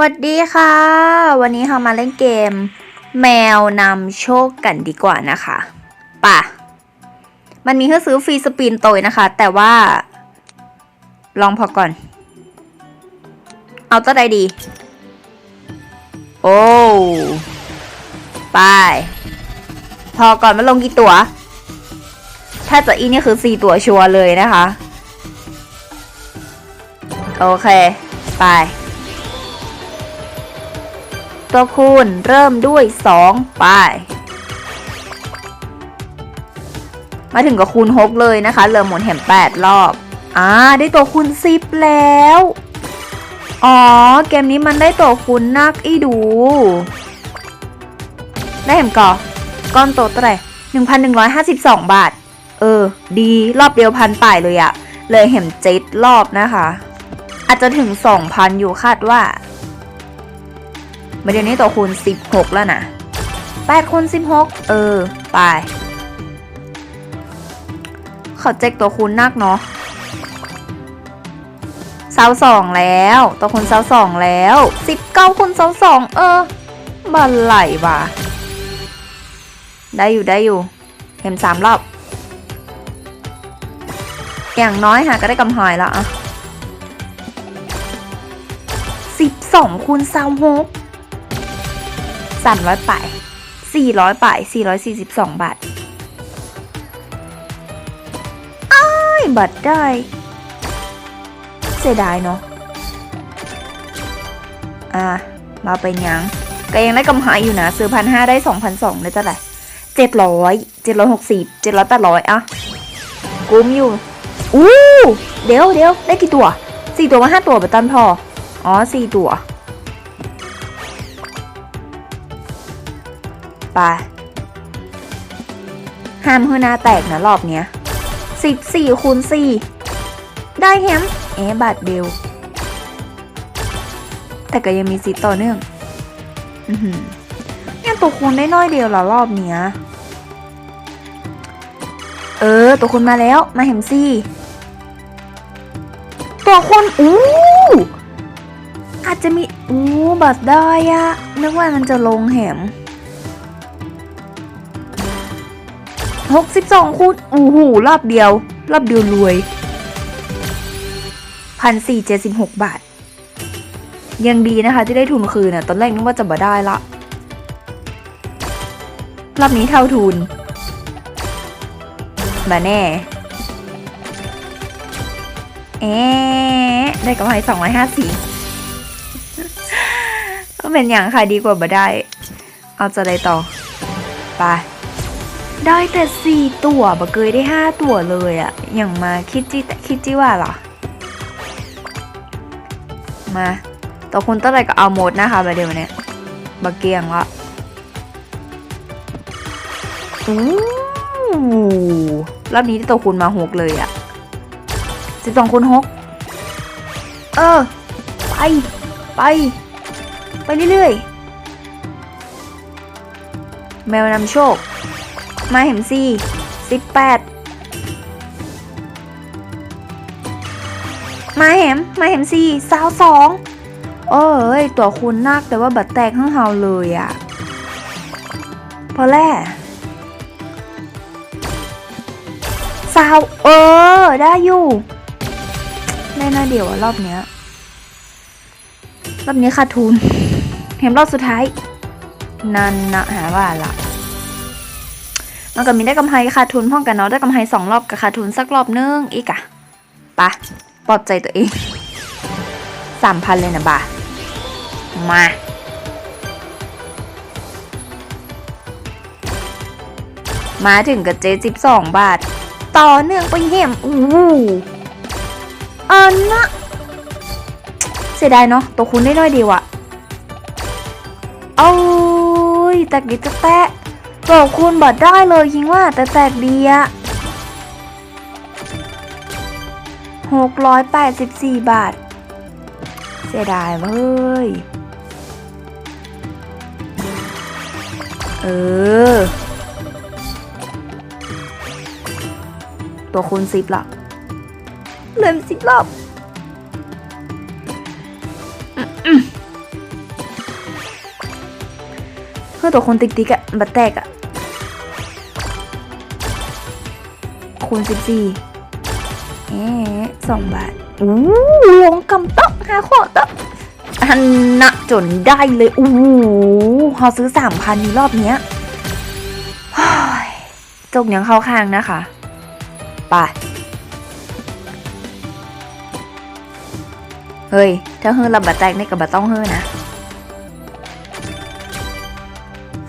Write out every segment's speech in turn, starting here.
วัสดีค่ะ วันนี้เรามาเล่นเกม แมวนำโชคกันดีกว่านะคะป่ะ มันมีให้ซื้อฟรีสปินโตยนะคะ แต่ว่า ลองพอก่อน เอาตัวใดดี โอ้ไปพอก่อนมาลงกี่ตัว ถ้าจะอีนี่คือสี่ตัวชัวร์เลยนะคะ โอเค ไป ตัวคูณเริ่มด้วย 2 ไป มาถึงกับคูณ 6 เลยนะคะเหลือหมุนแหม8 รอบ อ่า ได้ตัวคูณ 10 แล้ว อ๋อ เกมนี้มันได้ตัวคูณนักอีดู ได้เห็มก่อก้อนโตเท่าไหร่1,152 บาท เออ ดีรอบเดียวพันป่ายเลยอะเลยเห็มเจ็ดรอบนะคะ อาจจะถึง 2,000 อยู่คาดว่า มาเดี๋ยวนี้ตัวคูณ 16 แล้วนะ8คูณ16 เออ ไป เขาเจ็กตัวคูณนักเนาะเสาสองแล้ว ตัวคูณเสาสองแล้ว 19คูณเสาสองเออบันไหลว่ะ ได้อยู่ได้อยู่เห็นสามรอบ อย่างน้อยหาก็ได้กำหอยแล้วอะ12คูณเสาหก สามร้อยป่ายสี่ร้อยป่ายสี่ร้อยสี่สิบสองบาทอ้ายบัตรได้ เสียดายเนาะ อ่า มาเป็นยังก็ยังได้กำไรอยู่นะซื้อพันห้าได้สองพันสองได้เท่าไหร่เจ็ดร้อยเจ็ดร้อยหกสิบเจ็ดร้อยแปดร้อยอะกุ้มอยู่อู้เดี๋ยวเดี๋ยวได้กี่ตัวสี่ตัวมาห้าตัวบัตตันพอ อ๋อสี่ตัว ไป ห้ามเฮือนาแตกนะรอบเนี้ยสิบสี่คูณสี่ได้แฮมเอบาทเดียวแต่ก็ยังมีสิต่อเนื่อง อือหือยังตัวคูณได้น้อยเดียวหละรอบเนี้ย เออ ตัวคูณมาแล้วมาแฮมซี่ตัวคูณอู้อาจจะมีอู้บัตรได้อะนึกว่ามันจะลงแหม หกสิบสองคูณอู้หูรอบเดียว รอบเดียวรวยพันสี่เจ็ดสิบหกบาท ยังดีนะคะที่ได้ทุนคืนน่ะตอนแรกนึกว่าจะบ่ได้ละ รอบนี้เท่าทุน มาแน่ เอ๊ได้กำไรสองร้อยห้าสิบก็เป็นอย่างค่ะดีกว่าบ่ได้ เอาจะได้ต่อ ไป ได้แต่สี่ตัวบะเกยได้ห้าตัวเลยอะอย่างมาคิดจิคิดจิว่าล่ะมาตัวคุณตั้งแต่ก็เอาหมดนะคะไปเดี๋ยวเนี้ยบะเกียงละอู้รอบนี้ตัวคุณมาหกเลยอะสิบสองคูณหกเออ ไป ไป ไปเรื่อยๆ แมวนำโชค มาเห็มซี่สิบแปดมาเห็มมาเห็มซี่สาวสองโอ้ย ตัวคุณนักแต่ว่าบัตรแตกข้างเฮาเลยอะพอแล่สาวเออ ได้อยู่ได้น่าเดียวอะรอบเนี้ย รอบนี้ขาดทุน เห็นรอบสุดท้าย นั่นนะหาว่าละ มันก็มีได้กำไรขาดทุนพ่องกันเนาะได้กำไรสองรอบกับขาดทุนสักรอบนึงอีกอะปะปลอบใจตัวเองสามพันเลยนะบ่ามามาถึงกับเจสิบสองบาท ต่อเนื่องไปเหี้ยมอู้อันนะเสียดายเนาะตัวคุณได้น้อยดีวอะโอ้ยแตกดิจะแตะ ตัวคุณบอดได้เลยยิงว่าแต่แตกดีอะหกร้อยแปดสิบสี่บาท เสียดายเว้ย เออ ตัวคูณสิบละเหลือสิบรอบอืมคือตัวคนติ๊กติ๊กอะบัตแตกอะ คูณสิบสี่เอ๊ะสองบาทอู้ลงกำต๊อกหาโคตรอันนะจนได้เลยอู้เขาซื้อสามพันในรอบเนี้ยจกยังเข้าข้างนะคะไปเฮ้ย ถ้าเฮือระบัดแตกนี่กับบัต้องเฮือนะ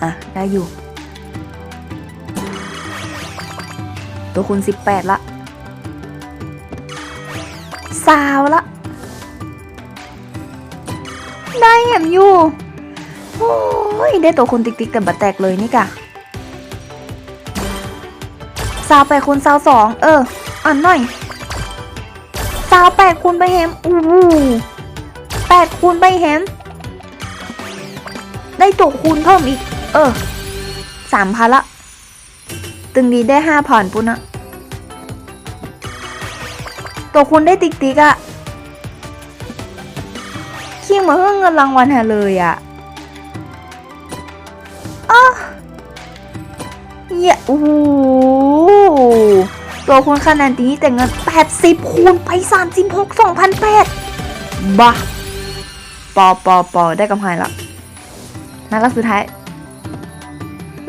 อะ ได้อยู่ ตัวคุณสิบแปดละสาวละ ได้แหมอยู่ โอ้ย ได้ตัวคุณติ๊กๆ แต่บัดแตกเลยนี่กะสาวแปดคูณสาวสองเออ อ่านหน่อยสาวแปดคูณไปแฮมอู้หูแปดคูณไปแฮมได้ตัวคูณเพิ่มอีก เออสามพันละ ตึงดีได้ห้าพันปุ่นอะตัวคุณได้ติ๊กติ๊กอะขี้เหมือนเงินรางวัลหาเลยอะอ้าเหี้โอ้โหตัวคุณคะแนนตีแต่เงิน 80 คูณไป 36 2,008บ้าปอปอปอได้กำไรละนั่นรอบสุดท้าย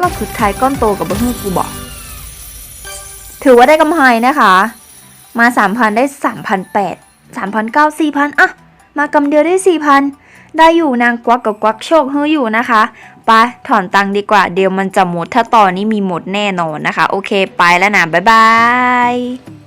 รอบสุดท้ายก้อนโตกับเบอร์ฮูกูบอก ถือว่าได้กำไรนะคะ มา 3,000 ได้ 3,800 3,900 4,000 อะ มากำเดียวได้ 4,000 ได้อยู่นางกวักกับกวักโชคเฮ้ออยู่นะคะไปถอนตังค์ดีกว่า เดี๋ยวมันจะหมด ถ้าตอนนี้มีหมดแน่นอนนะคะ โอเคไปแล้วนะบ๊ายบาย